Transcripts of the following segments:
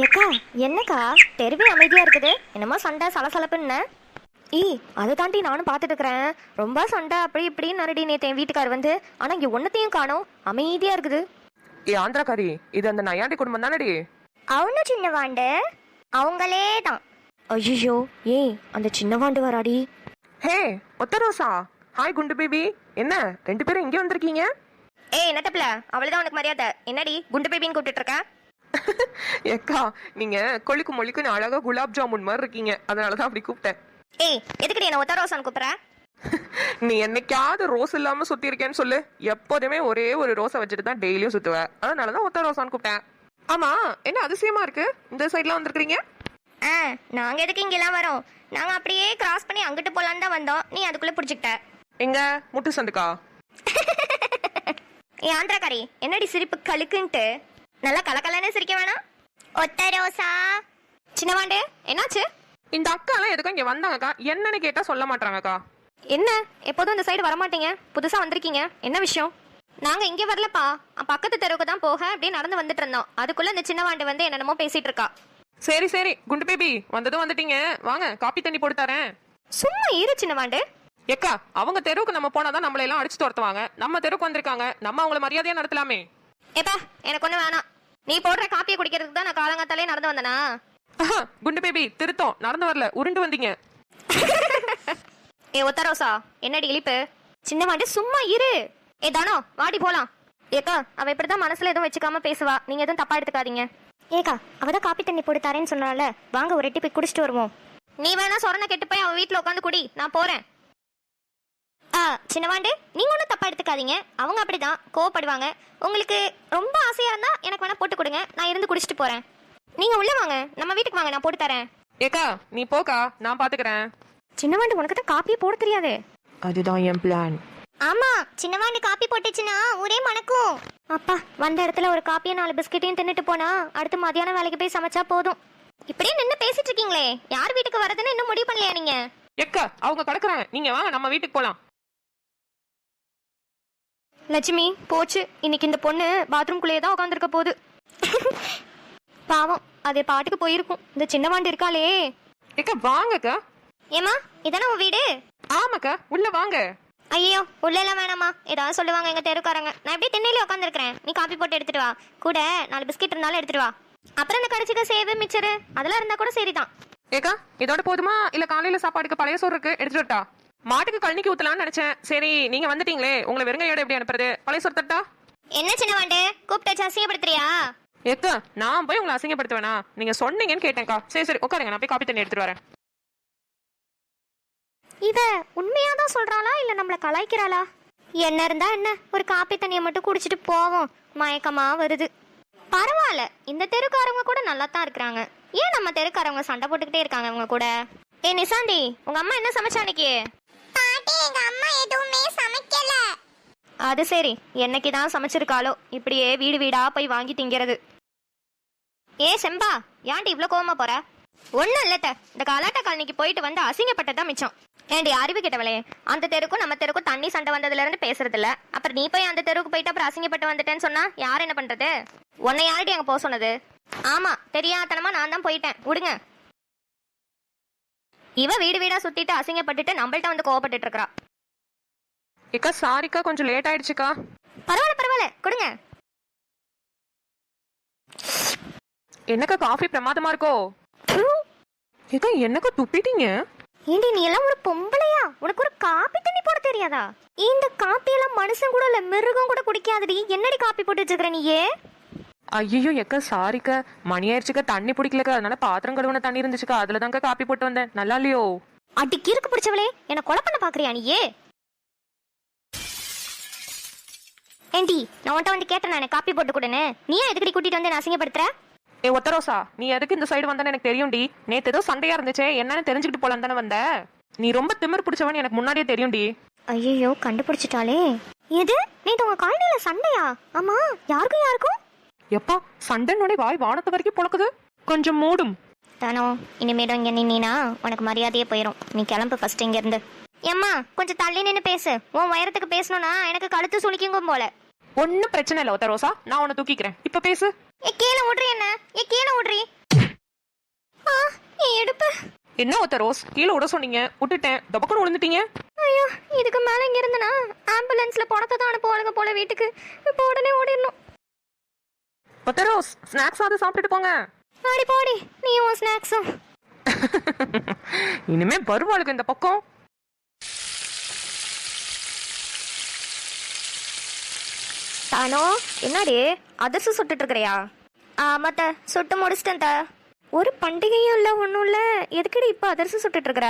ஏக்கா என்னக்கா? தெருவே அமைதியா இருக்குது. என்னமோ சண்டை சலசலப்புன்னு. ஈ அதை தாண்டி நானும் பார்த்துட்டு இருக்கிறேன் ரொம்ப சண்டை அப்படி இப்படின்னு நரடி நேற்று என் வீட்டுக்கார் வந்து ஆனால் இங்கே ஒன்றத்தையும் காணோம். அமைதியாக இருக்குது. ஏ ஆந்திராக்காரி இது அந்த நையாண்டி குடும்பம் தானடி? அவனும் சின்ன வாண்டு. அவங்களே தான். ஐயோ ஏய் அந்த சின்ன வாண்டு வராடி. ஹே ஒத்த ரோசா. ஹாய் குண்டு பேபி. என்ன ரெண்டு பேரும் இங்கே வந்திருக்கீங்க? ஏய் என்னத்தப்பில அவளுதான் உனக்கு மரியாதை. என்னடி குண்டு பேபின்னு கூப்பிட்டு இருக்க ஏக்கா நீங்க கொழுக்கு மொழிக்குன்னு அழகா குலாப் ஜாமுன் மாதிரி இருக்கீங்க. அதனால தான் அப்படி கூப்பிட்டேன். ஏய் எதுக்குடி என்ன ஒத்த ரோசான்னு கூப்பிட்ற? நீ என்னைக்காவது ரோஸ் இல்லாம சுத்தி இருக்கேன்னு சொல்லு. எப்போதுமே ஒரே ஒரு ரோஸை வச்சுட்டு தான் டெய்லியும் சுத்துவ. அதனால தான் ஒத்த ரோசான்னு கூப்பிட்டேன். ஆமா என்ன அதிசயமா இருக்கு? இந்த சைட்லாம் வந்திருக்கீங்க ஆ நாங்கள் எதுக்கு இங்கெல்லாம் வரோம்? நாங்கள் அப்படியே கிராஸ் பண்ணி அங்கிட்டு போகலான்னு தான் வந்தோம். நீ அதுக்குள்ளே பிடிச்சிக்கிட்ட. எங்க? முட்டு சந்துக்கா? ஏ ஆந்திராக்காரி என்னடி சிரிப்பு கழுக்குன்ட்டு? நல்லா கலக்கலன்னு சிரிக்க வேணாம். ஒத்த ரோசா. சின்னவாண்டு என்னாச்சு? இந்த அக்காலாம் எதுக்கும் இங்க வந்தாங்கக்கா? என்னன்னு கேட்டா சொல்ல மாட்டாங்கக்கா என்ன? எப்போதும் இந்த சைடு வரமாட்டீங்க. புதுசா வந்திருக்கீங்க. என்ன விஷயம்? நாங்க இங்க வரலப்பா. பக்கத்து தெருவுக்கு தான் போக அப்படியே நடந்து வந்துட்டு இருந்தோம். அதுக்குள்ள இந்த சின்னவாண்டு வந்து என்னென்னமோ பேசிட்டு இருக்கா. சரி சரி. குண்டு பேபி வந்ததும் வந்துட்டீங்க. வாங்க காப்பி தண்ணி போட்டு தரேன். சும்மா இரு சின்னவாண்டு. ஏக்கா அவங்க தெருவுக்கு நம்ம போனாதான் நம்மள எல்லாம் அடிச்சு துரத்துவாங்க. நம்ம தெருவுக்கு வந்திருக்காங்க. நம்ம அவங்கள மரியாதையா நடத்தலாமே. ஏப்பா எனக்கு ஒண்ணு வேணாம். நீ போடுற காப்பியை குடிக்கிறதுக்கு தான் நான் காலங்காத்தாலே நடந்து வந்தனா? குண்டு பேபி திருத்தம். நடந்து வரல. உருண்டு வந்தீங்க. ஏ ஒத்த ரோசா என்னடி இழிப்பு? சின்னவாண்டு சும்மா இரு. ஏ தானோ வாடி போலாம். ஏக்கா அவ இப்படிதான் மனசுல எதுவும் வச்சுக்காம பேசுவா. நீங்க எதுவும் தப்பா எடுத்துக்காதீங்க. ஏக்கா அவதான் காப்பி தண்ணி போட்டு தரேன்னு சொன்னால வாங்க ஒரு எட்டி போய் குடிச்சிட்டு வருவோம். நீ வேணா சொரண கெட்டு போய் அவ வீட்ல உட்காந்து குடி. நான் போறேன். ஆ சின்னவாண்டு நீங்க ஒன்றும் தப்பா எடுத்துக்காதீங்க. அவங்க அப்படிதான் கோவப்படுவாங்க. உங்களுக்கு ரொம்ப ஆசையா இருந்தா எனக்கு வேணா போட்டு கொடுங்க. நான் இருந்து குடிச்சிட்டு போறேன். நீங்க உள்ள வாங்க. நம்ம வீட்டுக்கு வாங்க நான் போட்டு தரேன். ஏக்கா நீ போக்கா நான் பாத்துக்கிறேன். சின்னவாண்டு உனக்கு தான் காப்பியே போட தெரியாது. அதுதான் என் பிளான் ஆமா சின்னவாண்டு காப்பி போட்டுச்சுன்னா ஒரே மணக்கும். அப்பா வந்த இடத்துல ஒரு காப்பியும் நாலு பிஸ்கெட்டையும் தின்னுட்டு போனா அடுத்து மதியானம் வேலைக்கு போய் சமைச்சா போதும். இப்படியே நின்று பேசிட்டு இருக்கீங்களே. யார் வீட்டுக்கு வரதுன்னு இன்னும் முடிவு பண்ணலையா நீங்க? ஏக்கா அவங்க கிடக்குறாங்க. நீங்க வாங்க நம்ம வீட்டுக்கு போலாம். லட்சுமி போச்சு. இன்னைக்கு இந்த பொண்ணு பாத்ரூம்குள்ளேயே தான் உட்காந்துருக்க போகுது. பாவம் அது பாட்டுக்கு போயிருக்கும். இந்த சின்னவாண்டு இருக்காளே. ஏக்கா வாங்கக்கா. ஏமா இதானே உன் வீடு? ஆமாக்கா உள்ள வாங்க. ஐயோ உள்ள எல்லாம் வேணாமா? ஏதாவது சொல்லுவாங்க எங்க தெருக்காரங்க. நான் எப்படியே திண்ணையில உட்காந்துருக்கிறேன் நீ காப்பி போட்டு எடுத்துட்டு வா. கூட நாலு பிஸ்கெட் இருந்தாலும் எடுத்துட்டு வா. அப்புறம் இந்த கடிச்சிக்க சேவு மிச்சரு அதெல்லாம் இருந்தா கூட சரிதான். ஏக்கா இதோட போதுமா? இல்ல காலையில சாப்பாடுக்கு பழைய சோறு இருக்கு எடுத்துட்டு மாட்டுக்கு கழனிக்கு ஊத்தலாம்னு நினைச்சேன். சரி நீங்க வந்துட்டீங்களே. உங்களை வெறுங்கையோட எப்படி அனுப்புறது? பழைய சோறு தட்டா? என்ன சின்ன வாண்டு கூப்பிட்டு வச்சு அசிங்கப்படுத்துறியா? ஏக்கா நான் போய் உங்களை அசிங்கப்படுத்த வேணாம் நீங்க சொன்னீங்கன்னு கேட்டேன்க்கா. சரி சரி உட்காருங்க. நான் போய் காப்பி தண்ணி எடுத்துட்டு வரேன். இவ உண்மையா தான் சொல்றாளா? இல்ல நம்மள கலாய்க்கிறாளா? என்ன இருந்தா என்ன? ஒரு காப்பி தண்ணியை மட்டும் குடிச்சிட்டு போவோம். மயக்கமா வருது. பரவாயில்ல. இந்த தெருக்காரவங்க கூட நல்லா தான் இருக்கிறாங்க. ஏன் நம்ம தெருக்காரவங்க சண்டை போட்டுக்கிட்டே இருக்காங்க அவங்க கூட? ஏ நிசாந்தி உங்க அம்மா என்ன சமைச்சா அன்னைக்கு பாட்டி எங்க அம்மா எதுவுமே சமைக்கல. அது சரி. என்னைக்கு தான் சமைச்சிருக்காளோ இப்படியே வீடு வீடா போய் வாங்கி திங்கிறது. ஏ செம்பா ஏன்டி இவ்வளோ கோவமா போற? ஒன்றும் இல்லைத்த இந்த கலாட்டா காலனிக்கு போயிட்டு வந்து அசிங்கப்பட்டதான் மிச்சம். ஏண்டி அறிவு கிட்டவளே அந்த தெருக்கும் நம்ம தெருக்கும் தண்ணி சண்டை வந்ததுல இருந்து பேசுறது அப்புறம் நீ போய் அந்த தெருவுக்கு போயிட்டு அப்புறம் அசிங்கப்பட்டு வந்துட்டேன்னு சொன்னா யார் என்ன பண்றது? உன்னை யார்டி அங்கே போக சொன்னது? ஆமா தெரியாதனமா நான் தான் போயிட்டேன். விடுங்க இவ வீடு வீடா சுத்திட்டு அசிங்கப்பட்டுட்டு நம்மள்ட்ட வந்து கோவப்பட்டுட்டு இருக்கறா ஏக்கா சாரிக்கா கொஞ்சம் லேட் ஆயிடுச்சுக்கா. பரவாயில்ல பரவாயில்ல கொடுங்க. என்னக்கா காஃபி பிரமாதமா இருக்கோ? ஏக்கா என்னக்கா துப்பிட்டீங்க? ஏண்டி நீ எல்லாம் ஒரு பொம்பளையா? உனக்கு ஒரு காப்பி தண்ணி போட தெரியாதா? இந்த காப்பி எல்லாம் மனுஷன் கூட இல்ல மிருகம் கூட குடிக்காதடி. என்னடி காப்பி போட்டு வச்சிருக்கிற நீயே? ஐயோ எக்கா சாரிக்கா மணி ஆயிடுச்சுக்கா தண்ணி பிடிக்கலக்கா. அதனால பாத்திரம் கழுவுன தண்ணி இருந்துச்சுக்கா. அதுல தாங்க காப்பி போட்டு வந்தேன். நல்லா இல்லையோ? அடி கீருக்கு பிடிச்சவளே. என்ன கொலை பண்ண பாக்குறியா நீயே? ஏண்டி நான் உன்ட்ட வந்து கேட்டேன் நானே. காப்பி போட்டு கொடுன்னு. நீ எதுக்கடி கூட்டிட்டு வந்து என்ன அசிங்கப்படுத்துற? ஏ ஒத்தரோசா நீ எதுக்கு இந்த சைடு வந்தேன்னு எனக்கு தெரியும்டி. நேத்து ஏதோ சண்டையா இருந்துச்சே. என்னன்னு தெரிஞ்சுக்கிட்டு போலாம் தானே வந்த? நீ ரொம்ப திமிர் பிடிச்சவன் எனக்கு முன்னாடியே தெரியும்டி. ஐயோ கண்டுபிடிச்சிட்டாலே எது? நேத்து உங்க காலனில சண்டையா? ஆமா யாருக்கும் யாருக்கும்? எப்பா சண்டைன்னு வாய் வானத்து வரைக்கும் பொழக்குது. கொஞ்சம் மூடும். தானோ இனிமேலும் இங்க நின்னா உனக்கு மரியாதையே போயிடும் நீ கிளம்பு ஃபர்ஸ்ட் இங்க இருந்து. ஏம்மா கொஞ்சம் தள்ளி நின்று பேசு. உன் உயரத்துக்கு பேசணும்னா எனக்கு கழுத்து சுளிக்குங்கும் போல. ஒன்னும் பிரச்சனை இல்லை ஒத்தரோசா நான் உன்னை தூக்கிக்கிறேன். இப்ப பேசு. ஏ கீழே விட்றி என்ன? ஏ கீழே விட்றி என்ன ஒத்த ரோஸ்? கீழே விட சொன்னீங்க. விட்டுட்டேன். டபக்குன்னு விழுந்துட்டீங்க. ஐயோ இதுக்கு மேலே இங்கே இருந்தனா? ஆம்புலன்ஸில் பணத்தை தான் அனுப்புவாளுங்க போல வீட்டுக்கு. இப்போ உடனே ஓடிடணும். ரோஸ் ஸ்நாக்ஸ் அது சாப்பிட்டுட்டு போங்க. ஆடி போடி நீ உன் ஸ்நாக்ஸும் இனிமே வருவாளுக்கு இந்த பக்கம். தானோ என்னடி அதிர்ஷ்டம் சுட்டுட்டு இருக்கிறியா? ஆமாத்த சுட்டு முடிச்சிட்டேன் த. ஒரு பண்டிகையும் இல்லை ஒன்றும் இல்லை. எதுக்குடி இப்போ அதிர்ஷ்டம் சுட்டுட்டு இருக்கிற?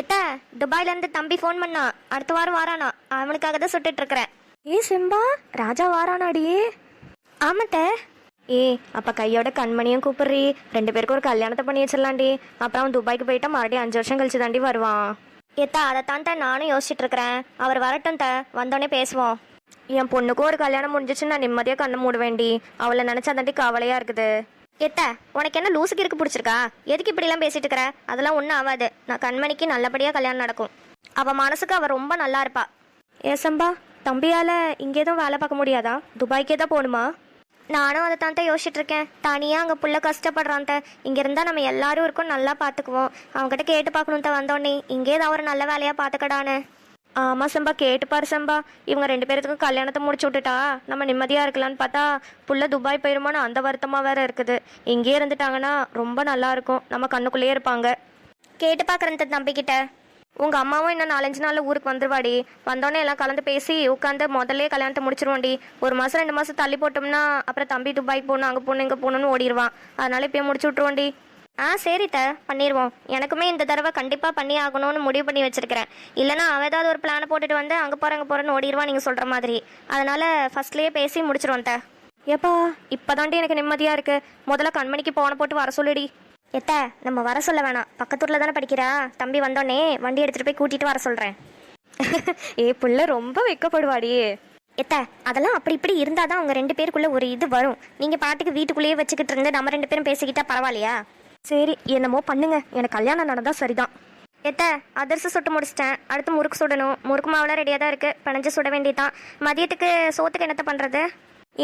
எத்த துபாயிலேருந்து தம்பி ஃபோன் பண்ணா. அடுத்த வாரம் வாரானா. அவனுக்காக தான் சுட்டுட்டு இருக்கிறேன். ஏ சிம்பா ராஜா வாரானாடி. ஆமாட்ட ஏ அப்ப கையோட கண்மணியும் கூப்பிடுறி. ரெண்டு பேருக்கும் ஒரு கல்யாணத்தை பண்ணி வச்சிடலாண்டி. அப்புறம் துபாய்க்கு போயிட்டா மறுபடியும் அஞ்சு வருஷம் கழிச்சு தாண்டி வருவான். ஏத்தா அதைத்தான் தான் நானும் யோசிச்சுட்டு இருக்கிறேன் அவர் வரட்டும் த. வந்தோடனே பேசுவோம். என் பொண்ணுக்கும் ஒரு கல்யாணம் முடிஞ்சிச்சு நான் நிம்மதியாக கண்ணு மூட வேண்டி அவளை நினைச்சா தாண்டி கவலையா இருக்குது. எத்த உனக்கு என்ன லூசுக்கு இருக்கு பிடிச்சிருக்கா? எதுக்கு இப்படிலாம் பேசிட்டு இருக்கிற அதெல்லாம் ஒன்றும் ஆகாது. நான் கண்மணிக்கு நல்லபடியாக கல்யாணம் நடக்கும். அவ மனசுக்கு அவ ரொம்ப நல்லா இருப்பா. ஏசம்பா தம்பியால இங்கே எதுவும் வேலை பார்க்க முடியாதா? துபாய்க்கே தான் போகணுமா? நானும் அதை தான் யோசிச்சுட்டு இருக்கேன் தனியாக அங்கே புள்ள கஷ்டப்படுறான் இங்கே இருந்தால் நம்ம எல்லாரும் இருக்கும் நல்லா பார்த்துக்குவோம் அவங்ககிட்ட கேட்டு பார்க்கணும் தான் வந்தோடனே இங்கே ஏதாவது ஒரு நல்ல வேலையாக பார்த்துக்கடான்னு ஆமாம் சம்பா கேட்டு பாரு சம்பா. இவங்க ரெண்டு பேருத்துக்கும் கல்யாணத்தை முடிச்சு விட்டுட்டா. நம்ம நிம்மதியாக இருக்கலான்னு பார்த்தா புள்ள துபாய் போயிருமான்னு அந்த வருத்தமாக வேற இருக்குது. இங்கேயே இருந்துட்டாங்கன்னா ரொம்ப நல்லா இருக்கும். நம்ம கண்ணுக்குள்ளேயே இருப்பாங்க. கேட்டு பார்க்குறேன் தம்பிக்கிட்ட உங்க அம்மாவும் இன்னும் நாலஞ்சு நாள்ல ஊருக்கு வந்துருவாடி. வந்தோடனே எல்லாம் கலந்து பேசி உட்காந்து முதல்ல கல்யாணத்தை முடிச்சிருவோண்டி. ஒரு மாசம் ரெண்டு மாசம் தள்ளி போட்டோம்னா அப்புறம் தம்பி துபாய் போகணும் அங்கே போகணும் இங்கே போகணும்னு ஓடிடுவான் அதனால இப்பயே முடிச்சு விட்ருவோண்டி ஆ சரி த பண்ணிடுவோம் எனக்குமே இந்த தடவை கண்டிப்பாக பண்ணி ஆகணும்னு முடிவு பண்ணி வச்சிருக்கிறேன். இல்லைனா அவன் ஏதாவது ஒரு பிளானை போட்டுட்டு வந்து அங்கே போகிறேன் அங்கே போகிறேன்னு ஓடிடுவான் நீங்கள் சொல்கிற மாதிரி. அதனால ஃபர்ஸ்ட்லேயே பேசி முடிச்சிருவோம் த. ஏப்பா இப்போதாண்டி எனக்கு நிம்மதியாக இருக்கு. முதல்ல கண்மணிக்கு போன போட்டு வர சொல்லுடி. எத்த நம்ம வர சொல்ல வேணாம். பக்கத்தூர்ல தானே படிக்கிறா? தம்பி வந்தோடனே வண்டி எடுத்துட்டு போய் கூட்டிட்டு வர சொல்றேன். ஏ புள்ள ரொம்ப வெக்கப்படுவாடி. எத்த அதெல்லாம் அப்படி இப்படி இருந்தாதான் அவங்க ரெண்டு பேருக்குள்ள ஒரு இது வரும். நீங்க பாட்டுக்கு வீட்டுக்குள்ளேயே வச்சுக்கிட்டு இருந்து நம்ம ரெண்டு பேரும் பேசிக்கிட்டா பரவாயில்லையா? சரி என்னமோ பண்ணுங்க. எனக்கு கல்யாணம் நடந்தா சரிதான். எத்த அதிர்சம் சுட்டு முடிச்சிட்டேன். அடுத்து முறுக்கு சுடணும். முறுக்கு மாவுலாம் ரெடியாக தான் இருக்கு. பிணைஞ்சு சுட வேண்டியதான் மதியத்துக்கு சோத்துக்கு என்னத்த பண்றது?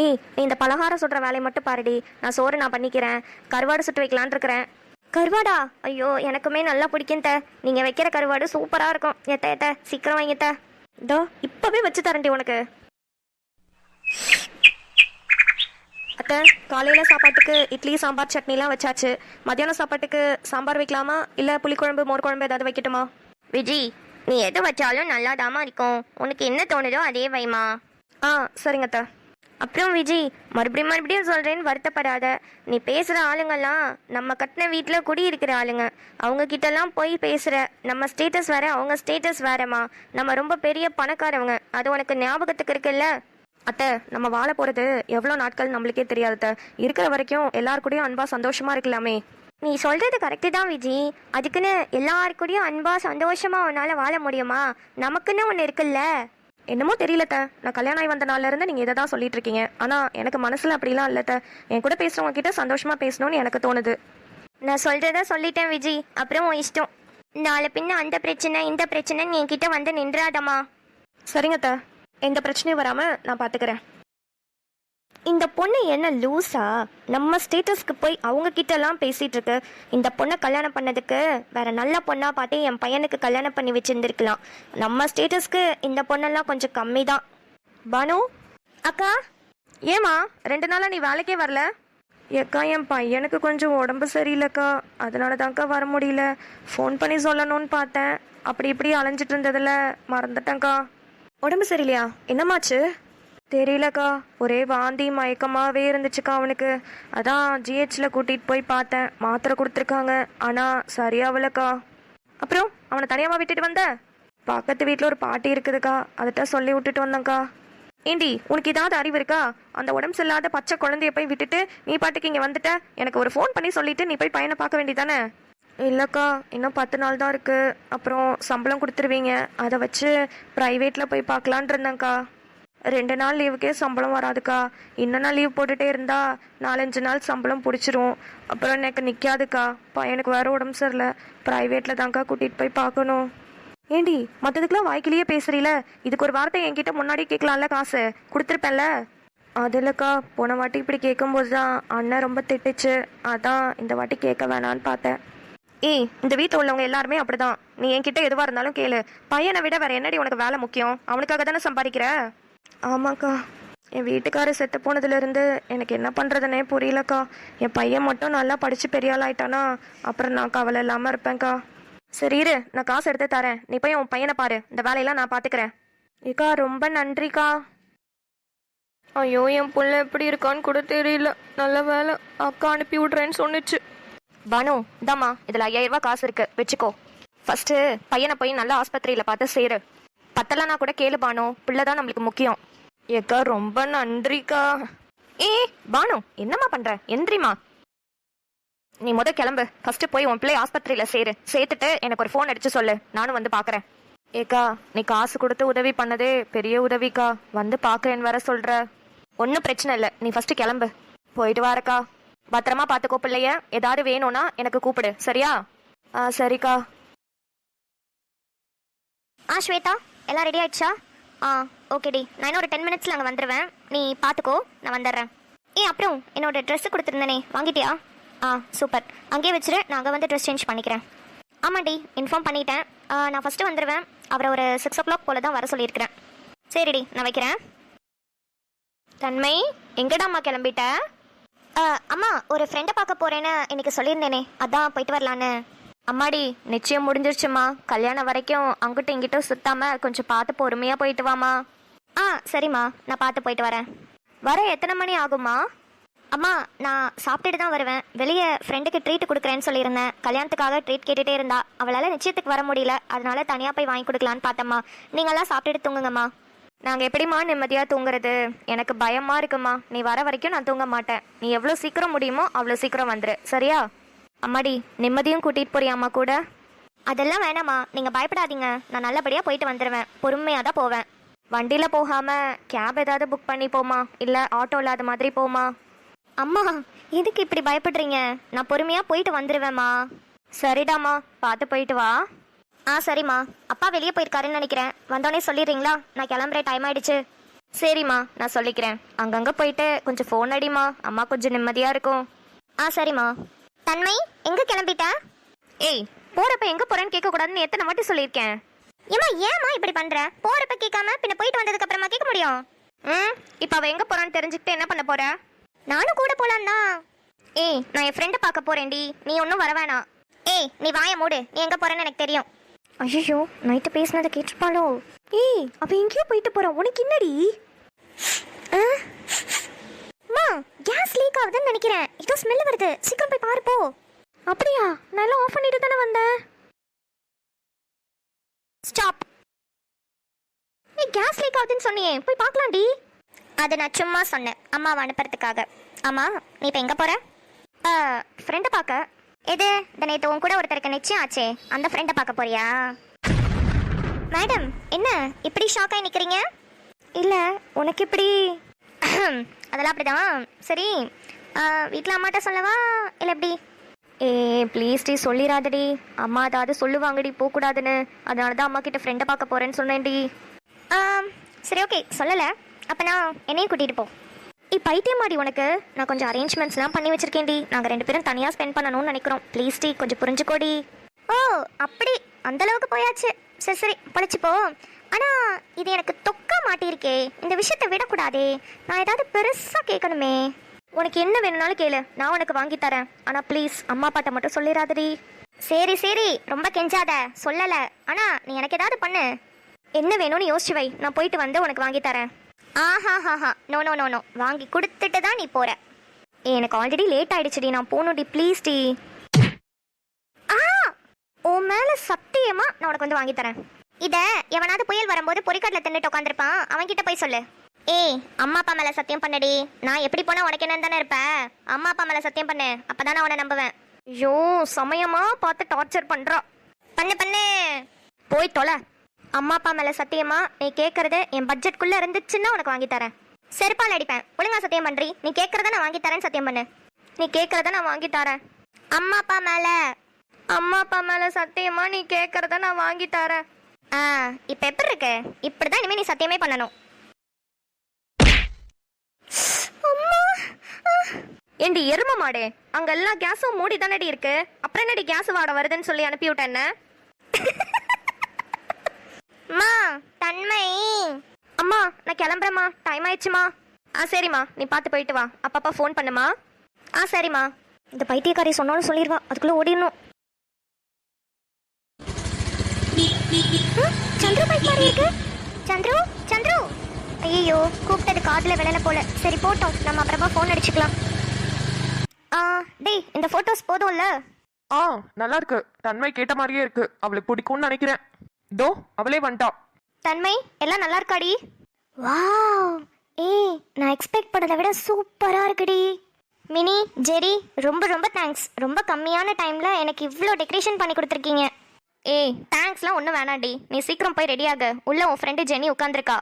ஏய் நீ இந்த பலகாரம் சுடுற வேலையை மட்டும் பாருடி. நான் சோறு நான் பண்ணிக்கிறேன். கருவாடு சுட்டு வைக்கலான்னு இருக்கிறேன். கருவாடா? ஐயோ எனக்குமே நல்லா பிடிக்கும் த. நீங்கள் வைக்கிற கருவாடு சூப்பராக இருக்கும். எத்த எத்த சீக்கிரம் வைங்க த இதோ இப்போவே வச்சு தரேன்டி உனக்கு. அத்தை காலையில் சாப்பாட்டுக்கு இட்லி சாம்பார் சட்னிலாம் வச்சாச்சு. மத்தியானம் சாப்பாட்டுக்கு சாம்பார் வைக்கலாமா? இல்லை புளிக்குழம்பு மோர் குழம்பு ஏதாவது வைக்கட்டுமா? விஜி நீ எது வச்சாலும் நல்லா இருக்கும். உனக்கு என்ன தோணுதோ அதே வைமா ஆ சரிங்க அத்தை. அப்புறம் விஜி மறுபடியும் மறுபடியும் சொல்கிறேன்னு வருத்தப்படாத. நீ பேசுகிற ஆளுங்கெல்லாம் நம்ம கட்டின வீட்டில் குடி இருக்கிற ஆளுங்க. அவங்க கிட்டலாம் போய் பேசுகிற நம்ம ஸ்டேட்டஸ் வேற அவங்க ஸ்டேட்டஸ் வேறம்மா. நம்ம ரொம்ப பெரிய பணக்காரவங்க. அது உனக்கு ஞாபகத்துக்கு இருக்குல்ல? அத்தை நம்ம வாழ போகிறது எவ்வளோ நாட்கள் நம்மளுக்கே தெரியாது அத்தை. இருக்கிற வரைக்கும் எல்லார் கூடயும் அன்பா சந்தோஷமா இருக்கலாமே. நீ சொல்றது கரெக்டு தான் விஜி. அதுக்குன்னு எல்லாருக்கூடையும் அன்பா சந்தோஷமா உன்னால வாழ முடியுமா? நமக்குன்னு ஒன்று இருக்குல்ல? என்னமோ தெரியலத்த. நான் கல்யாணம் ஆகி வந்த இருந்து நீங்க இதை தான் சொல்லிட்டு இருக்கீங்க ஆனா எனக்கு மனசுல அப்படிலாம் இல்லத்த. என் கூட பேசுறவங்க கிட்ட சந்தோஷமா பேசணும்னு எனக்கு தோணுது. நான் சொல்றத சொல்லிட்டேன் விஜி. அப்புறம் உன் இஷ்டம். நாளை பின்ன அந்த பிரச்சனை இந்த பிரச்சனை நீ என்கிட்ட வந்து நின்றாதம்மா. சரிங்கத்த எந்த பிரச்சனையும் வராம நான் பாத்துக்கிறேன். இந்த பொண்ணு என்ன லூஸா நம்ம ஸ்டேட்டஸ்க்கு போய் அவங்க கிட்டலாம் பேசிட்டு இருக்கு. இந்த பொண்ணை கல்யாணம் பண்ணதுக்கு வேற நல்ல பொண்ணா பார்த்து என் பையனுக்கு கல்யாணம் பண்ணி வச்சிருந்துருக்கலாம். நம்ம ஸ்டேட்டஸ்க்கு இந்த பொண்ணெல்லாம் கொஞ்சம் கம்மி தான் பானு? அக்கா? ஏமா ரெண்டு நாளாக நீ வேலைக்கே வரல? ஏக்கா என் பையனுக்கு கொஞ்சம் உடம்பு சரியில்லைக்கா. அதனால தான்க்கா வர முடியல. ஃபோன் பண்ணி சொல்லணும்னு பார்த்தேன். அப்படி இப்படி அலைஞ்சிட்டு இருந்ததில் மறந்துட்டேங்க்கா உடம்பு சரியில்லையா? என்னமாச்சு தெரியலக்கா. ஒரே வாந்தி மயக்கமாகவே இருந்துச்சுக்கா அவனுக்கு. அதான் ஜிஹெச்சில் கூட்டிகிட்டு போய் பார்த்தேன். மாத்திரை கொடுத்துருக்காங்க. ஆனால் சரியாவலக்கா. அப்புறம் அவனை தனியாவா விட்டுட்டு வந்த? பக்கத்து வீட்டில் ஒரு பாட்டி இருக்குதுக்கா. அதுட்ட சொல்லி விட்டுட்டு வந்தேன்க்கா. ஏண்டி உனக்கு ஏதாவது அறிவு இருக்கா? அந்த உடம்பு சரியில்லாத பச்சை குழந்தைய போய் விட்டுட்டு நீ பாட்டுக்கு இங்கே வந்துட்ட? எனக்கு ஒரு ஃபோன் பண்ணி சொல்லிட்டு நீ போய் பையனை பார்க்க வேண்டியதானே? இல்லைக்கா இன்னும் பத்து நாள் தான் இருக்குது அப்புறம் சம்பளம் கொடுத்துருவீங்க. அதை வச்சு ப்ரைவேட்டில் போய் பார்க்கலான் இருந்தேங்க்கா ரெண்டு நாள் லீவுக்கே சம்பளம் வராதுக்கா. இன்னும் லீவ் போட்டுட்டே இருந்தா நாலஞ்சு நாள் சம்பளம் பிடிச்சிரும். அப்புறம் எனக்கு நிற்காதுக்கா பையனுக்கு வேற உடம்பு சரியில்லை. ப்ரைவேட்டில் தான்க்கா கூட்டிகிட்டு போய் பார்க்கணும். ஏண்டி மற்றதுக்கெல்லாம் வாய்க்கிலேயே பேசுறீல இதுக்கு ஒரு வார்த்தை என்கிட்ட முன்னாடி கேட்கலாம்ல காசு? கொடுத்துருப்பேன்ல? அது இல்லைக்கா. போன வாட்டி இப்படி கேட்கும்போது தான் அண்ணன் ரொம்ப திட்டுச்சு. அதான் இந்த வாட்டி கேட்க வேணான்னு பார்த்தேன். ஏய் இந்த வீட்டில் உள்ளவங்க எல்லாருமே அப்படிதான். நீ என்கிட்ட எதுவாக இருந்தாலும் கேளு. பையனை விட வேற என்னடி உனக்கு வேலை முக்கியம்? அவனுக்காக தானே சம்பாதிக்கிற? ஆமாக்கா. என் வீட்டுக்காரர் செத்து போனதுலேருந்து எனக்கு என்ன பண்ணுறதுனே புரியலக்கா. என் பையன் மட்டும் நல்லா படித்து பெரிய ஆள் ஆயிட்டானா அப்புறம் நான் கவலை இல்லாமல் இருப்பேன்க்கா. சரி இரு நான் காசு எடுத்து தரேன். நீ போய் உன் பையனை பாரு. இந்த வேலையெல்லாம் நான் பார்த்துக்கிறேன் ஏக்கா ரொம்ப நன்றிக்கா. ஐயோ என் புள்ள எப்படி இருக்கான்னு கூட தெரியல. நல்ல வேலை அக்கா அனுப்பி விட்றேன்னு சொன்னுச்சு. பானு இதாம்மா இதில் ஐயாயிரம் ரூபாய் காசு இருக்கு. வச்சுக்கோ. ஃபர்ஸ்ட் பையனை போய் நல்ல ஆஸ்பத்திரியில் பார்த்து சேரு. பத்தலனா கூட கேளு பானு. பிள்ளை தான் நம்மளுக்கு முக்கியம். ஏக்கா ரொம்ப நன்றிக்கா. ஏ பானு என்னம்மா பண்ற? எந்திரிமா நீ முத கிளம்பு. ஃபர்ஸ்ட் போய் உன் பிள்ளை ஆஸ்பத்திரியில சேரு. சேர்த்துட்டு எனக்கு ஒரு ஃபோன் அடிச்சு சொல்லு. நானும் வந்து பாக்குறேன். ஏக்கா நீ காசு கொடுத்து உதவி பண்ணதே பெரிய உதவிக்கா. வந்து பாக்குறேன்னு வர சொல்ற. ஒன்றும் பிரச்சனை இல்லை. நீ ஃபர்ஸ்ட் கிளம்பு. போயிட்டு வாரக்கா. பத்திரமா பார்த்துக்கோ பிள்ளைய. ஏதாவது வேணும்னா எனக்கு கூப்பிடு. சரியா? ஆ சரிக்கா. ஆ ஸ்வேதா. எல்லாம் ரெடி ஆயிடுச்சா? ஆ ஓகேடி நான் இன்னும் ஒரு டென் மினிட்ஸில் அங்கே வந்துடுவேன் நீ பார்த்துக்கோ நான் வந்துடுறேன். ஏ அப்புறம் என்னோட ட்ரெஸ்ஸு கொடுத்துருந்தேனே வாங்கிட்டியா? ஆ சூப்பர் அங்கேயே வச்சுரு நான் அங்கே வந்து ட்ரெஸ் சேஞ்ச் பண்ணிக்கிறேன். ஆமாண்டி இன்ஃபார்ம் பண்ணிட்டேன். நான் ஃபஸ்ட்டு வந்துடுவேன் அவரை ஒரு சிக்ஸ் ஓ கிளாக் போல் தான் வர சொல்லியிருக்கிறேன். சரிடி நான் வைக்கிறேன். தன்மை எங்கடாம்மா கிளம்பிட்ட? அம்மா ஒரு ஃப்ரெண்டை பார்க்க போகிறேன்னு இன்னைக்கு சொல்லியிருந்தேனே. அதான் போயிட்டு வரலான்னு. அம்மாடி நிச்சயம் முடிஞ்சிருச்சுமா. கல்யாணம் வரைக்கும் அங்கிட்டும் இங்கிட்டும் சுத்தாம கொஞ்சம் பார்த்து பொறுமையா போயிட்டு வாமா. ஆ சரிம்மா. நான் பார்த்து போயிட்டு வரேன். வர எத்தனை மணி ஆகுமா அம்மா நான் சாப்பிட்டுட்டு தான் வருவேன். வெளியே ஃப்ரெண்டுக்கு ட்ரீட் கொடுக்குறேன்னு சொல்லியிருந்தேன். கல்யாணத்துக்காக ட்ரீட் கேட்டுகிட்டே இருந்தா. அவளால் நிச்சயத்துக்கு வர முடியல. அதனால தனியாக போய் வாங்கி கொடுக்கலான்னு பார்த்தம்மா. நீங்களாம் சாப்பிட்டுட்டு தூங்குங்கம்மா. நாங்கள் எப்படிம்மா நிம்மதியாக தூங்குறது? எனக்கு பயமாக இருக்குமா நீ வர வரைக்கும் நான் தூங்க மாட்டேன். நீ எவ்வளோ சீக்கிரம் முடியுமோ அவ்வளோ சீக்கிரம் வந்துடு சரியா? அம்மாடி நிம்மதியும் கூட்டிகிட்டு போறியாம்மா கூட? அதெல்லாம் வேணாம்மா. நீங்கள் பயப்படாதீங்க. நான் நல்லபடியாக போயிட்டு வந்துடுவேன் பொறுமையாக தான் போவேன். வண்டியில் போகாமல் கேப் ஏதாவது புக் பண்ணி போமா? இல்லை ஆட்டோவில் அது மாதிரி போமா? அம்மா எதுக்கு இப்படி பயப்படுறீங்க? நான் பொறுமையாக போயிட்டு வந்துடுவேம்மா சரிடாம்மா. பார்த்து போயிட்டு வா. ஆ சரிம்மா. அப்பா வெளியே போயிருக்காருன்னு நினைக்கிறேன். வந்தோடனே சொல்லிடுறீங்களா? நான் கிளம்புற டைம் ஆயிடுச்சு. சரிம்மா. நான் சொல்லிக்கிறேன். அங்கங்கே போயிட்டு கொஞ்சம் ஃபோன் அடிமா அம்மா கொஞ்சம் நிம்மதியாக இருக்கும். ஆ சரிம்மா. தன்மை? எங்கே கிளம்பிட்ட? ஏய் போறப்ப எங்க போறேன்னு கேட்க கூடாதுன்னு எத்தனை வாட்டி சொல்லியிருக்கேன். ஏம்மா ஏம்மா இப்படி பண்ற? போறப்ப கேட்காம பின்ன போயிட்டு வந்ததுக்கு அப்புறமா கேட்க முடியும்? ம் இப்போ அவ எங்க போறான்னு தெரிஞ்சுக்கிட்டு என்ன பண்ண போற? நானும் கூட போலாம் தான். ஏய் நான் என் ஃப்ரெண்டை பார்க்க போறேன்டி. நீ ஒன்றும் வர வேணாம். ஏய் நீ வாய மூடு. நீ எங்க போறேன்னு எனக்கு தெரியும். ஐயோ நைட்டு பேசினதை கேட்டிருப்பாளோ? ஏய் அப்போ எங்கேயோ போயிட்டு போறா. உனக்கு என்னடி? ஆ? கேஸ் லீக் ஆகுதுன்னு நினைக்கிறேன். ஏதோ ஸ்மெல் வருது. சீக்கிரம் போய் பாரு போ. அப்படியா? நான் எல்லாம் ஆஃப் பண்ணிட்டு தானே வந்தேன். ஸ்டாப் நீ கேஸ் லீக் ஆகுதுன்னு சொன்னியே. போய் பார்க்கலாம்டி அதை நான் சும்மா சொன்னேன். அம்மாவை அனுப்புறதுக்காக. அம்மா நீ இப்போ எங்கே போகிற ஃப்ரெண்டை பார்க்க. எது? இந்த நேற்று உன் கூட ஒருத்தருக்கு நிச்சயம் ஆச்சே. அந்த ஃப்ரெண்டை பார்க்க போறியா? மேடம் என்ன? இப்படி ஷாக் ஆகி நிற்கிறீங்க இல்லை உனக்கு இப்படி அதெல்லாம் அப்படிதான். சரி வீட்டில் அம்மாட்ட சொல்லவா? இல்லை எப்படி? ஏ ப்ளீஸ் டி சொல்லிடாதடி அம்மா ஏதாவது சொல்லுவாங்கடி போகக்கூடாதுன்னு. அதனால தான் அம்மா கிட்ட ஃப்ரெண்டை பார்க்க போகிறேன்னு சொன்னேன்டி சரி ஓகே சொல்லலை. அப்போ நான் என்னையும் கூட்டிகிட்டு போ. ஏ பைத்தியமாடி உனக்கு. நான் கொஞ்சம் அரேஞ்ச்மெண்ட்ஸ்லாம் பண்ணி வச்சிருக்கேன்டி. நாங்கள் ரெண்டு பேரும் தனியாக ஸ்பெண்ட் பண்ணணும்னு நினைக்கிறோம். ப்ளீஸ் டி கொஞ்சம் புரிஞ்சுக்கோடி. ஓ அப்படி. அந்தளவுக்கு போயாச்சு. சரி சரி பழச்சிப்போ. ஆனா இது எனக்கு தொக்க மாட்டியிருக்கே. இந்த விஷயத்த விடக்கூடாதே. நான் ஏதாவது பெருசா கேட்கணுமே. உனக்கு என்ன வேணும்னாலும் கேளு. நான் உனக்கு வாங்கி தரேன். ஆனால் ப்ளீஸ் அம்மா அப்பாட்ட மட்டும் சொல்லிடாதடி. சரி சரி. ரொம்ப கெஞ்சாத. சொல்லல. ஆனா நீ எனக்கு ஏதாவது பண்ணு. என்ன வேணும்னு யோசிச்சு வை. நான் போயிட்டு வந்து உனக்கு வாங்கி தரேன். ஆஹா ஹாஹா நோ நோ நோ நோ வாங்கி கொடுத்துட்டு தான் நீ போற. எனக்கு ஆல்ரெடி லேட் ஆயிடுச்சுடி. நான் போகணும்டி. Please D. ஆ! உன் மேலே சத்தியமா நான் உனக்கு வந்து வாங்கி தரேன். இத எவனாவது புயல் வரும்போது பொறிக்கடல தின்னுட்டு உட்காந்துருப்பான் அவன் கிட்ட போய் சொல்லு. ஏய் அம்மா அப்பா மேல சத்தியம் பண்ணடி. நான் எப்படி போனா உனக்கு என்னன்னு தானே இருப்ப? அம்மா அப்பா மேல சத்தியம் பண்ணு. அப்பதான் நான் உன்னை நம்புவேன். ஐயோ சமயமா பார்த்து டார்ச்சர் பண்றா. பண்ணு பண்ணு. போய் தொலை. அம்மா அப்பா மேல சத்தியமா நீ கேட்கறது என் பட்ஜெட்குள்ள இருந்துச்சுன்னா உனக்கு வாங்கி தரேன். செருப்பால் அடிப்பேன். ஒழுங்கா சத்தியம் பண்றி. நீ கேட்கறத நான் வாங்கி தரேன்னு சத்தியம் பண்ணு. நீ கேட்கறத நான் வாங்கி தரேன். அம்மா அப்பா மேல. அம்மா அப்பா மேல சத்தியமா நீ கேட்கறத நான் வாங்கி தரேன். ஆ இப்போ எப்படி இருக்கு? இப்படிதான் இனிமேல் நீ சத்தியமே பண்ணணும். ஏண்டி எரும மாடு. அங்க எல்லா கேஸும் மூடி தானடி இருக்கு? அப்புறம் என்னடி கேஸ் வாட வருதுன்னு சொல்லி அனுப்பி விட்டேன் அம்மா தன்மை. அம்மா நான் கிளம்புறேம்மா. டைம் ஆயிடுச்சுமா ஆ சரிம்மா. நீ பார்த்து போயிட்டு வா. அப்பப்பா ஃபோன் பண்ணுமா ஆ சரிம்மா. இந்த பைத்தியக்காரி சொன்னாலும் சொல்லிடுவா. அதுக்குள்ளே ஓடிடணும். சந்துரு பைக் மாதிரி இருக்கு. சந்துரு சந்துரு. ஐயோ கூப்பிட்டது காதுல விழல போல. சரி போட்டோம். நம்ம அப்புறமா ஃபோன் அடிச்சுக்கலாம். ஆ டேய் இந்த ஃபோட்டோஸ் போதும்ல? ஆ நல்லா இருக்கு. தன்மை கேட்ட மாதிரியே இருக்கு. அவளுக்கு பிடிக்கும்னு நினைக்கிறேன். தோ அவளே வந்துட்டா. தன்மை எல்லாம் நல்லா இருக்காடி? வாவ். ஏய் நான் எக்ஸ்பெக்ட் பண்ணதை விட சூப்பரா இருக்குடி. மினி ஜெரி ரொம்ப ரொம்ப தேங்க்ஸ் ரொம்ப கம்மியான டைம்ல எனக்கு இவ்வளோ டெக்கரேஷன் பண்ணி கொடுத்துருக்கீங்க. ஏய் தேங்க்ஸ்லாம் ஒன்றும் வேணாண்டி நீ சீக்கிரம் போய் ரெடி ஆகு. உள்ள உன் ஃப்ரெண்டு ஜெனி உட்காந்துருக்கா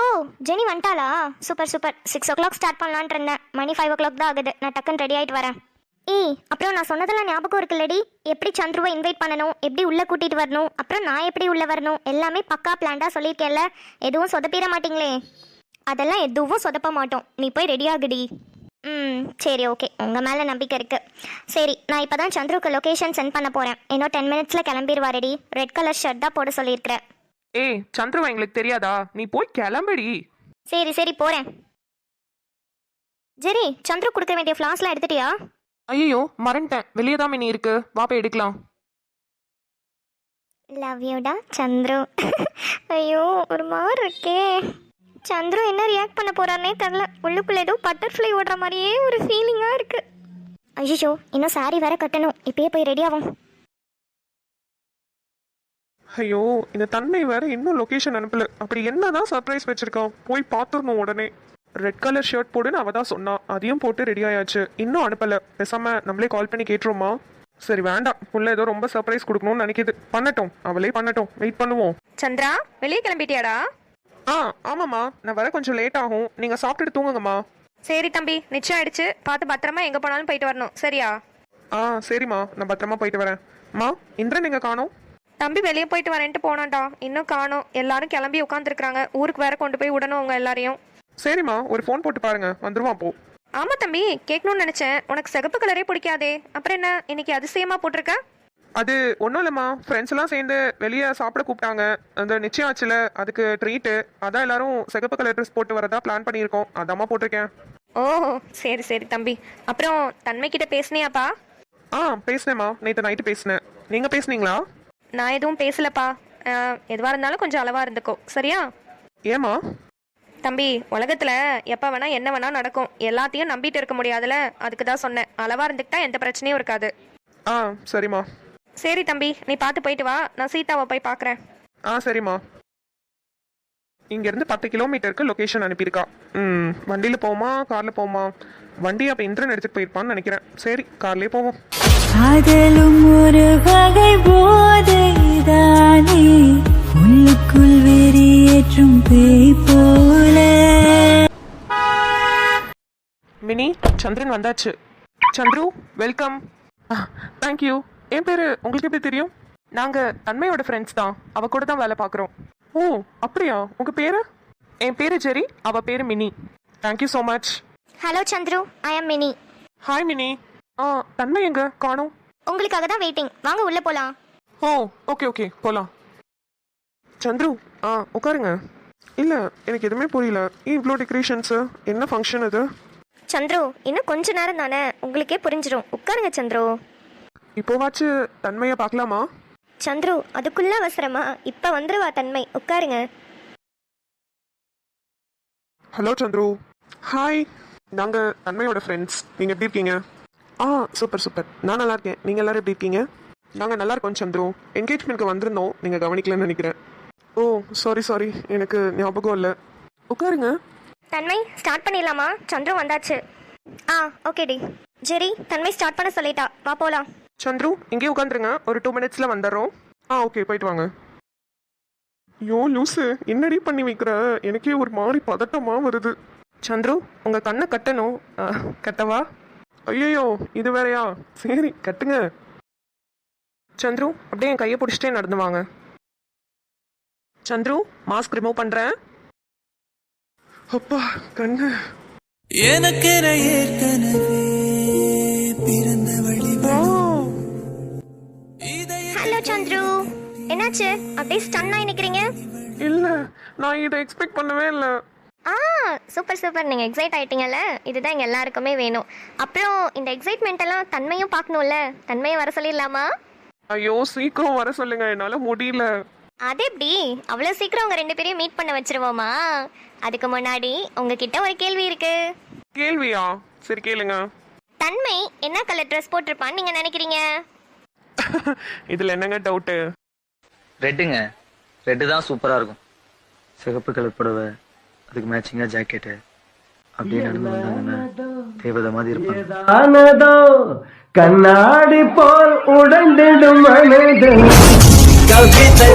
ஓ Jenny வந்துட்டாளா? Super super six o'clock start பண்ணலான்னு இருந்தேன். மணி ஃபைவ் ஓ கிளாக் தான் ஆகுது. நான் டக்குன்னு ரெடி ஆகிட்டு வரேன். ஏய் அப்புறம் நான் சொன்னதெல்லாம் ஞாபகம் இருக்குல்லடி. எப்படி சந்துருவை இன்வைட் பண்ணணும்? எப்படி உள்ள கூட்டிட்டு வரணும்? அப்புறம் நான் எப்படி உள்ள வரணும்? எல்லாமே பக்கா பிளான்டா சொல்லியிருக்கேன்ல. எதுவும் சொதப்பிட மாட்டீங்களே. அதெல்லாம் எதுவும் சொதப்ப மாட்டோம். நீ போய் ரெடி ஆகுடி. ம் சரி ஓகே. உங்கள் மேலே நம்பிக்கை இருக்கு. சரி நான் இப்போ தான் சந்துருக்கு லொக்கேஷன் சென்ட் பண்ண போகிறேன் இன்னும் டென் மினிட்ஸில் கிளம்பிடுவாரடி ரெட் கலர் ஷர்ட் தான் போட சொல்லியிருக்கிறேன். ஏய் சந்துருவா எங்களுக்கு தெரியாதா? நீ போய் கிளம்புடி. சரி சரி போகிறேன் ஜெரி சந்துரு கொடுக்க வேண்டிய ஃப்ளாஸ்லாம் எடுத்துட்டியா? ஐயோ மறந்துட்டேன். வெளியே தான் மினி இருக்கு. வா போய் எடுக்கலாம். லவ் யூடா சந்துரு. ஐயோ ஒரு மாதிரி இருக்கே. சந்துரு என்ன ரியாக்ட் பண்ண போறாருனே தெரில உள்ளுக்குள்ள ஏதோ பட்டர்ஃப்ளை ஓடுற மாதிரியே ஒரு ஃபீலிங்காக இருக்கு. ஐயோ இன்னும் சாரி வேற கட்டணும். இப்பயே போய் ரெடி ஆகும் ஐயோ இந்த தன்மை வேற இன்னும் லொகேஷன் அனுப்பல. அப்படி என்னதான் சர்ப்ரைஸ் வச்சிருக்கான் போய் பார்த்துடணும் உடனே. ரெட் கலர் ஷர்ட் போடுன்னு அவ தான் சொன்னா. அதையும் போட்டு ரெடி ஆயாச்சு. இன்னும் அனுப்பல. பேசாம நம்மளே கால் பண்ணி கேட்டுருமா சரி வேண்டாம். புள்ள ஏதோ ரொம்ப சர்ப்ரைஸ் கொடுக்கணும்னு நினைக்குது. பண்ணட்டும். அவளே பண்ணட்டும். வெயிட் பண்ணுவோம். சந்திரா வெளியே கிளம்பிட்டியாடா? ஆ ஆமாம்மா. நான் வர கொஞ்சம் லேட் ஆகும். நீங்க சாப்பிட்டுட்டு தூங்குங்கம்மா. சரி தம்பி நிச்சயம் ஆயிடுச்சு. பார்த்து பத்திரமா எங்கே போனாலும் போயிட்டு வரணும். சரியா? ஆ சரிம்மா. நான் பத்திரமா போயிட்டு வரேன். அம்மா இந்திரன் நீங்க காணோம்? தம்பி வெளியே போயிட்டு வரேன்ட்டு போனான்டா. இன்னும் காணோம். எல்லாரும் கிளம்பி உட்காந்துருக்காங்க ஊருக்கு வேற கொண்டு போய் விடணும் உங்க எல்லாரையும். சரிம்மா. ஒரு ஃபோன் போட்டு பாருங்க. வந்துருவான் அப்போ ஆமா தம்பி கேட்கணும்னு நினைச்சேன். உனக்கு சிகப்பு கலரே பிடிக்காதே. அப்புறம் என்ன? இன்னைக்கு அதிசயமா போட்டிருக்க? அது ஒன்றும் இல்லைம்மா. ஃப்ரெண்ட்ஸ் எல்லாம் சேர்ந்து வெளியே சாப்பிட கூப்பிட்டாங்க. அந்த நிச்சயம் ஆச்சுல. அதுக்கு ட்ரீட்டு அதான் எல்லாரும் சிகப்பு கலர் ட்ரெஸ் போட்டு வரதா பிளான் பண்ணியிருக்கோம். அதாம்மா போட்டிருக்கேன். ஓ சரி சரி தம்பி. அப்புறம் தன்மை கிட்ட பேசுனியாப்பா? ஆ பேசினேம்மா. நேற்று நைட்டு பேசினேன். நீங்கள் பேசுனீங்களா? நான் எதுவும் பேசலப்பா. அஹ், எதுவா இருந்தாலும் கொஞ்சம் அளவா இருந்துக்கோ. சரியா? ஏம்மா? தம்பி உலகத்துல எப்ப வேணா என்ன வேணா நடக்கும். எல்லாத்தையும் நம்பிட்டு இருக்க முடியாதுல. அதுக்கு தான் சொன்னேன். அளவா இருந்துக்கிட்டா எந்த பிரச்சனையும் இருக்காது. ஆ சரிம்மா. சரி தம்பி நீ பார்த்து போயிட்டு வா. நான் சீதாவை போய் பார்க்கறேன். ஆ சரிம்மா. இங்கேருந்து பத்து கிலோமீட்டருக்கு லொக்கேஷன் அனுப்பியிருக்கா. ம் வண்டியில் போமா காரில் போமா வண்டி அப்போ இன்டர்ன் எடுத்துகிட்டு போயிருப்பான்னு நினைக்கிறேன். சரி கார்லேயே போவோம். காதலும் ஒரு வகை போதைதானே உள்ளுக்குள் வெறியேற்றும் பேய் போல. மினி சந்திரன் வந்தாச்சு. சந்துரு வெல்கம் தேங்க்யூ என் பேர் உங்களுக்கு எப்படி தெரியும்? நாங்கள் தன்மையோட ஃப்ரெண்ட்ஸ் தான். அவ கூட தான் வேலை பார்க்குறோம் ஓ அப்படியா? உங்கள் பேர்? என் பேர் ஜெரி அவ பேர் Mini. Thank you so much hello Chandru. I am Mini hi Mini ஆ தன்மை எங்க? காணோம். உங்களுக்காக தான் வெயிட்டிங் வாங்க உள்ள போலாம். ஓ ஓகே ஓகே போகலாம் சந்துரு ஆ உட்காருங்க. இல்லை எனக்கு எதுவுமே புரியல. ஏன் இவ்வளோ டெக்கரேஷன்ஸு என்ன ஃபங்க்ஷன் இது சந்துரு இன்னும் கொஞ்ச நேரம் தானே. உங்களுக்கே புரிஞ்சிடும் உட்காருங்க சந்துரு. இப்போவாச்சு தன்மையை பார்க்கலாமா? சந்துரு அதுக்குள்ள அவசரமா? இப்ப வந்துருவா தன்மை. உட்காருங்க. ஹலோ சந்துரு. ஹாய் நாங்கள் தன்மையோட ஃப்ரெண்ட்ஸ் நீங்கள் எப்படி இருக்கீங்க? ஆ சூப்பர் சூப்பர் நான் நல்லா இருக்கேன். நீங்கள் எல்லாரும் எப்படி இருக்கீங்க? நாங்கள் நல்லா இருக்கோம் சந்துரு. என்கேஜ்மெண்ட்க்கு வந்திருந்தோம். நீங்கள் கவனிக்கலன்னு நினைக்கிறேன். ஓ சாரி சாரி எனக்கு ஞாபகம் இல்லை. உட்காருங்க. தன்மை ஸ்டார்ட் பண்ணிடலாமா? சந்துரு வந்தாச்சு. ஆ ஓகே டி. ஜெரி தன்மை ஸ்டார்ட் பண்ண சொல்லிட்டா. வா போலாம். சந்துரு இங்கே உட்காந்துருங்க ஒரு டூ மினிட்ஸில் வந்துடுறோம். ஆ ஓகே போயிட்டு வாங்க. ஐயோ லூசு என்னடி பண்ணி வைக்கிற? எனக்கே ஒரு மாதிரி பதட்டமாக வருது. சந்துரு உங்கள் கண்ணை கட்டணும். கட்டவா? ஐயோ இது வேறையா? சரி கட்டுங்க. சந்துரு அப்படியே என் கையை பிடிச்சிட்டே நடந்து வாங்க. சந்துரு மாஸ்க் ரிமூவ் பண்ணுறேன் அப்பா கண்ணு. எனக்கு ஏற்கனவே ஹலோ சந்துரு. என்னாச்சு? அப்படியே ஸ்டன் ஆகி நிக்கிறீங்க? இல்ல நான் இதை எக்ஸ்பெக்ட் பண்ணவே இல்லை. ஆ சூப்பர் சூப்பர் நீங்கள் எக்ஸைட் ஆயிட்டீங்கல்ல? இதுதான் எங்கள் எல்லாருக்குமே வேணும். அப்புறம் இந்த எக்ஸைட்மெண்ட் எல்லாம் தன்மையும் பார்க்கணும்ல? தன்மையை வர சொல்லிடலாமா? ஐயோ சீக்கிரம் வர சொல்லுங்க. என்னால முடியல. அது எப்படி? அவ்வளோ சீக்கிரம் உங்கள் ரெண்டு பேரையும் மீட் பண்ண வச்சிருவோமா? அதுக்கு முன்னாடி உங்ககிட்ட ஒரு கேள்வி இருக்கு. கேள்வியா? சரி கேளுங்க. தன்மை என்ன கலர் ட்ரெஸ் போட்டிருப்பான்னு நீங்கள் நினைக்கிறீங்க? இதுல என்னங்க டவுட்டு ரெட்டுங்க ரெட்டு தான் சூப்பரா இருக்கும். சிகப்பு கலர் புடவை அதுக்கு மேட்சிங்கா ஜாக்கெட்டு அப்படியே நடந்து வந்தாங்கன்னா தேவதை மாதிரி இருப்பாங்க. கண்ணாடி போல் உடைந்திடும் மனது. கவிதை